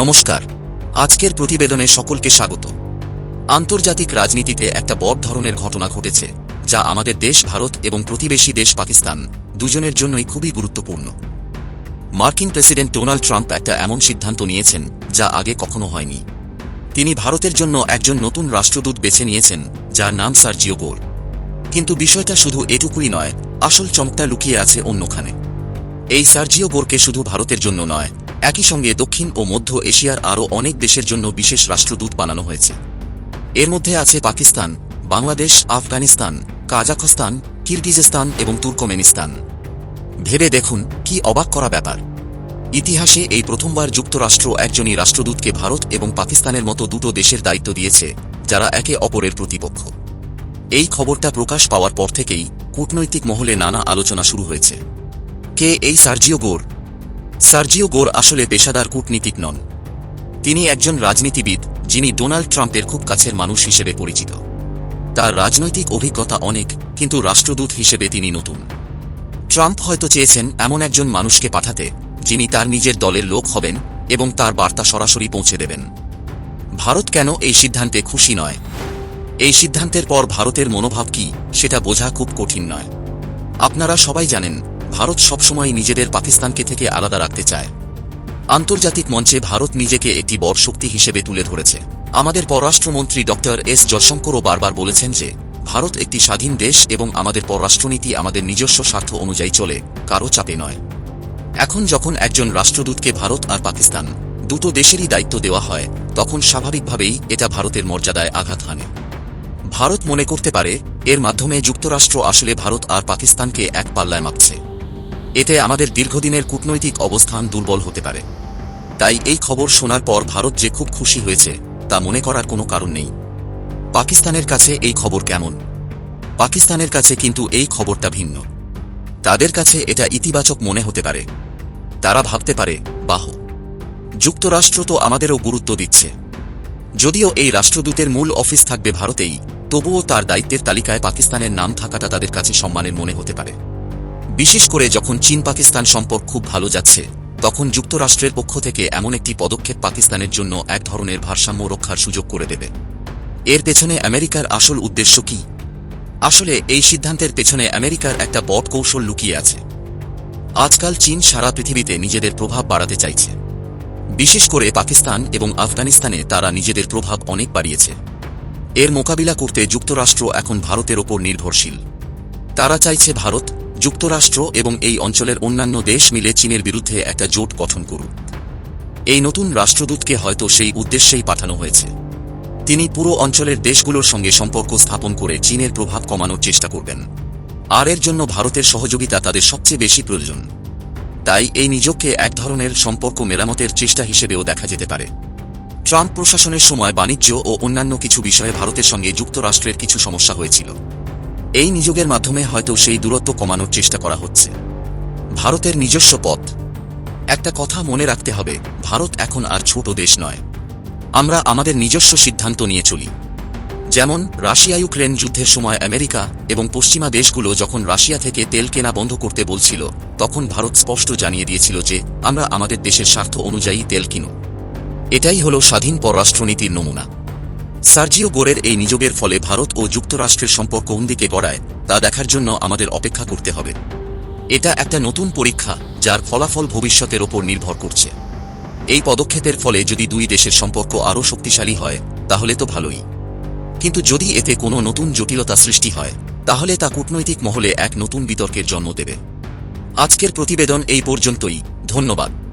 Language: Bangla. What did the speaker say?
নমস্কার। আজকের প্রতিবেদনে সকলকে স্বাগত। আন্তর্জাতিক রাজনীতিতে একটা বড় ধরনের ঘটনা ঘটেছে, যা আমাদের দেশ ভারত এবং প্রতিবেশী দেশ পাকিস্তান দুজনের জন্যই খুবই গুরুত্বপূর্ণ। মার্কিন প্রেসিডেন্ট ডোনাল্ড ট্রাম্প একটা এমন সিদ্ধান্ত নিয়েছেন, যা আগে কখনো হয়নি। তিনি ভারতের জন্য একজন নতুন রাষ্ট্রদূত বেছে নিয়েছেন, যার নাম সার্জিও গোর কিন্তু বিষয়টা শুধু এটুকুই নয়, আসল চমকটা লুকিয়ে আছে অন্যখানে। এই সার্জিও গোরকে শুধু ভারতের জন্য নয় একই সঙ্গে দক্ষিণ ও মধ্য এশিয়ার আরও অনেক দেশের জন্য বিশেষ রাষ্ট্রদূত বানানো হয়েছে। এর মধ্যে আছে পাকিস্তান, বাংলাদেশ, আফগানিস্তান, কাজাখস্তান, কিরগিজস্তান এবং তুর্কমেনিস্তান। ভেবে দেখুন, কি অবাক করা ব্যাপার। ইতিহাসে এই প্রথমবার যুক্তরাষ্ট্র একজনই রাষ্ট্রদূতকে ভারত এবং পাকিস্তানের মতো দুটো দেশের দায়িত্ব দিয়েছে, যারা একে অপরের প্রতিপক্ষ। এই খবরটা প্রকাশ পাওয়ার পর থেকেই কূটনৈতিক মহলে নানা আলোচনা শুরু হয়েছে। কে এই সার্জিও গোর? সার্জিও গোর আসলে পেশাদার কূটনীতিক নন। তিনি একজন রাজনীতিবিদ, যিনি ডোনাল্ড ট্রাম্পের খুব কাছের মানুষ হিসেবে পরিচিত। তার রাজনৈতিক অভিজ্ঞতা অনেক, কিন্তু রাষ্ট্রদূত হিসেবে তিনি নতুন। ট্রাম্প হয়তো চেয়েছেন এমন একজন মানুষকে পাঠাতে, যিনি তার নিজের দলের লোক হবেন এবং তার বার্তা সরাসরি পৌঁছে দেবেন। ভারত কেন এই সিদ্ধান্তে খুশি নয়? এই সিদ্ধান্তের পর ভারতের মনোভাব কি, সেটা বোঝা খুব কঠিন নয়। আপনারা সবাই জানেন ভারত সবসময় নিজেদের পাকিস্তানকে থেকে আলাদা রাখতে চায়। আন্তর্জাতিক মঞ্চে ভারত নিজেকে একটি বড় শক্তি হিসেবে তুলে ধরেছে। আমাদের পররাষ্ট্রমন্ত্রী ডক্টর এস জয়শঙ্করও বারবার বলেছেন যে, ভারত একটি স্বাধীন দেশ এবং আমাদের পররাষ্ট্রনীতি আমাদের নিজস্ব স্বার্থ অনুযায়ী চলে, কারও চাপে নয়। এখন যখন একজন রাষ্ট্রদূতকে ভারত আর পাকিস্তান দুটো দেশেরই দায়িত্ব দেওয়া হয়, তখন স্বাভাবিকভাবেই এটা ভারতের মর্যাদায় আঘাত হানে। ভারত মনে করতে পারে, এর মাধ্যমে যুক্তরাষ্ট্র আসলে ভারত আর পাকিস্তানকে এক পাল্লায় মাপছে। এতে আমাদের দীর্ঘদিনের কূটনৈতিক অবস্থান দুর্বল হতে পারে। তাই এই খবর শোনার পর ভারত যে খুব খুশি হয়েছে, তা মনে করার কোনো কারণ নেই। পাকিস্তানের কাছে এই খবর কেমন? পাকিস্তানের কাছে কিন্তু এই খবরটা ভিন্ন। তাদের কাছে এটা ইতিবাচক মনে হতে পারে। তারা ভাবতে পারে, বাহ! যুক্তরাষ্ট্র তো আমাদেরও গুরুত্ব দিচ্ছে। যদিও এই রাষ্ট্রদূতের মূল অফিস থাকবে ভারতেই, তবুও তার দায়িত্বের তালিকায় পাকিস্তানের নাম থাকাটা তাদের কাছে সম্মানের মনে হতে পারে। বিশেষ করে যখন চীন পাকিস্তান সম্পর্ক খুব ভালো যাচ্ছে, তখন যুক্তরাষ্ট্রের পক্ষ থেকে এমন একটি পদক্ষেপ পাকিস্তানের জন্য এক ধরনের ভারসাম্য রক্ষার সুযোগ করে দেবে। এর পেছনে আমেরিকার আসল উদ্দেশ্য কি? আসলে, এই সিদ্ধান্তের পেছনে আমেরিকার একটা বট কৌশল লুকিয়ে আছে। আজকাল চীন সারা পৃথিবীতে নিজেদের প্রভাব বাড়াতে চাইছে। বিশেষ করে পাকিস্তান এবং আফগানিস্তানে তারা নিজেদের প্রভাব অনেক বাড়িয়েছে। এর মোকাবিলা করতে যুক্তরাষ্ট্র এখন ভারতের ওপর নির্ভরশীল। তারা চাইছে ভারত যুক্তরাষ্ট্র এবং এই অঞ্চলের অন্যান্য দেশ মিলে চীনের বিরুদ্ধে একটা জোট গঠন করুক এই নতুন রাষ্ট্রদূতকে হয়তো সেই উদ্দেশ্যেই পাঠানো হয়েছে। তিনি পুরো অঞ্চলের দেশগুলোর সঙ্গে সম্পর্ক স্থাপন করে চীনের প্রভাব কমানোর চেষ্টা করবেন। আর এর জন্য ভারতের সহযোগিতা তাদের সবচেয়ে বেশি প্রয়োজন। তাই এই নিজকে এক ধরনের সম্পর্ক মেরামতের চেষ্টা হিসেবেও দেখা যেতে পারে। ট্রাম্প প্রশাসনের সময় বাণিজ্য ও অন্যান্য কিছু বিষয়ে ভারতের সঙ্গে যুক্তরাষ্ট্রের কিছু সমস্যা হয়েছিল। এই নিযোগের মাধ্যমে হয়তো সেই দূরত্ব কমানোর চেষ্টা করা হচ্ছে। ভারতের নিজস্ব পথ। একটা কথা মনে রাখতে হবে, ভারত এখন আর ছোট দেশ নয়। আমরা আমাদের নিজস্ব সিদ্ধান্ত নিয়ে চলি। যেমন রাশিয়া ইউক্রেন যুদ্ধের সময় আমেরিকা এবং পশ্চিমা দেশগুলো যখন রাশিয়া থেকে তেল কেনা বন্ধ করতে বলছিল, তখন ভারত স্পষ্ট জানিয়ে দিয়েছিল যে, আমরা আমাদের দেশের স্বার্থ অনুযায়ী তেল কিনো এটাই হল স্বাধীন পররাষ্ট্রনীতির নমুনা। সার্জিও গোরের এই নিযোগের ফলে ভারত ও যুক্তরাষ্ট্রের সম্পর্ক কোন দিকে গড়ায়, তা দেখার জন্য আমাদের অপেক্ষা করতে হবে। এটা একটা নতুন পরীক্ষা, যার ফলাফল ভবিষ্যতের ওপর নির্ভর করছে। এই পদক্ষেপের ফলে যদি দুই দেশের সম্পর্ক আরও শক্তিশালী হয়, তাহলে তো ভালোই। কিন্তু যদি এতে কোনো নতুন জটিলতা সৃষ্টি হয়, তাহলে তা কূটনৈতিক মহলে এক নতুন বিতর্কের জন্ম দেবে। আজকের প্রতিবেদন এই পর্যন্তই। ধন্যবাদ।